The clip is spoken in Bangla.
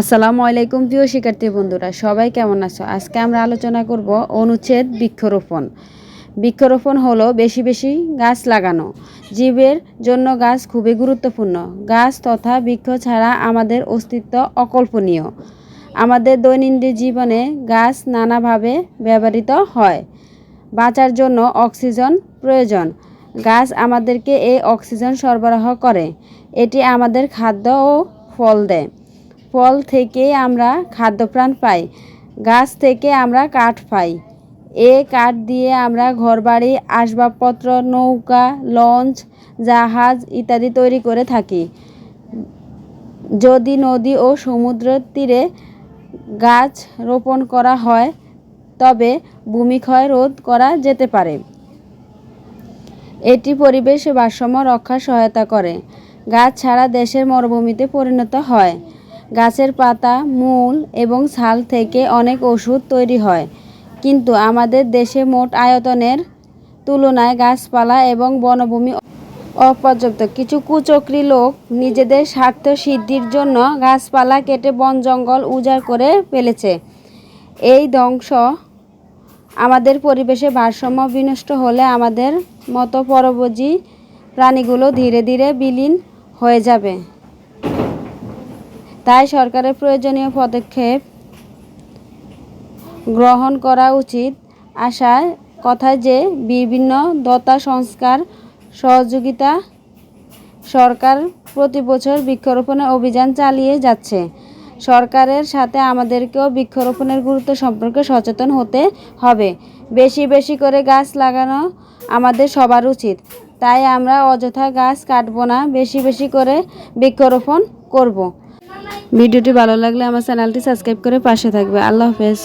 আসসালামু আলাইকুম, প্রিয় শিক্ষার্থী বন্ধুরা। সবাই কেমন আছো? আজকে আমরা আলোচনা করব অনুচ্ছেদ বৃক্ষরোপণ। বৃক্ষরোপণ হলো বেশি বেশি গাছ লাগানো। জীবের জন্য গাছ খুবই গুরুত্বপূর্ণ। গাছ তথা বৃক্ষ ছাড়া আমাদের অস্তিত্ব অকল্পনীয়। আমাদের দৈনন্দিন জীবনে গাছ নানাভাবে ব্যবহৃত হয়। বাঁচার জন্য অক্সিজেন প্রয়োজন। গাছ আমাদেরকে এই অক্সিজেন সরবরাহ করে। এটি আমাদের খাদ্য ও ফল দেয়। ফল থেকে আমরা খাদ্যপ্রাণ পাই, গাছ থেকে আমরা কাঠ পাই। এ কাঠ দিয়ে আমরা ঘরবাড়ি, আসবাবপত্র, নৌকা, লঞ্চ, জাহাজ ইত্যাদি তৈরি করে থাকি। যদি নদী ও সমুদ্রের তীরে গাছ রোপণ করা হয়, তবে ভূমিক্ষয় রোধ করা যেতে পারে। এটি পরিবেশ ভারসাম্য রক্ষার সহায়তা করে। গাছ ছাড়া দেশের মরুভূমিতে পরিণত হয়। গাছের পাতা, মূল এবং ছাল থেকে অনেক ওষুধ তৈরি হয়। কিন্তু আমাদের দেশে মোট আয়তনের তুলনায় গাছপালা এবং বনভূমি অপর্যাপ্ত। কিছু কুচক্রী লোক নিজেদের স্বার্থ সিদ্ধির জন্য গাছপালা কেটে বন জঙ্গল উজাড় করে ফেলেছে। এই ধ্বংস আমাদের পরিবেশে ভারসাম্য বিনষ্ট হলে আমাদের মতো পরবর্তী প্রাণীগুলো ধীরে ধীরে বিলীন হয়ে যাবে। তাই সরকারের প্রয়োজনীয় পদক্ষেপ গ্রহণ করা উচিত। আশায় কথা যে বিভিন্ন দতা সংস্কার সহযোগিতা সরকার প্রতি বছর বৃক্ষরোপণের অভিযান চালিয়ে যাচ্ছে। সরকারের সাথে আমাদেরকেও বৃক্ষরোপণের গুরুত্ব সম্পর্কে সচেতন হতে হবে। বেশি বেশি করে গাছ লাগানো আমাদের সবার উচিত। তাই আমরা অযথা গাছ কাটবো না, বেশি বেশি করে বৃক্ষরোপণ করব। ভিডিওটি ভালো লাগলে আমার চ্যানেলটি সাবস্ক্রাইব করে পাশে থাকবে। আল্লাহ হাফেজ।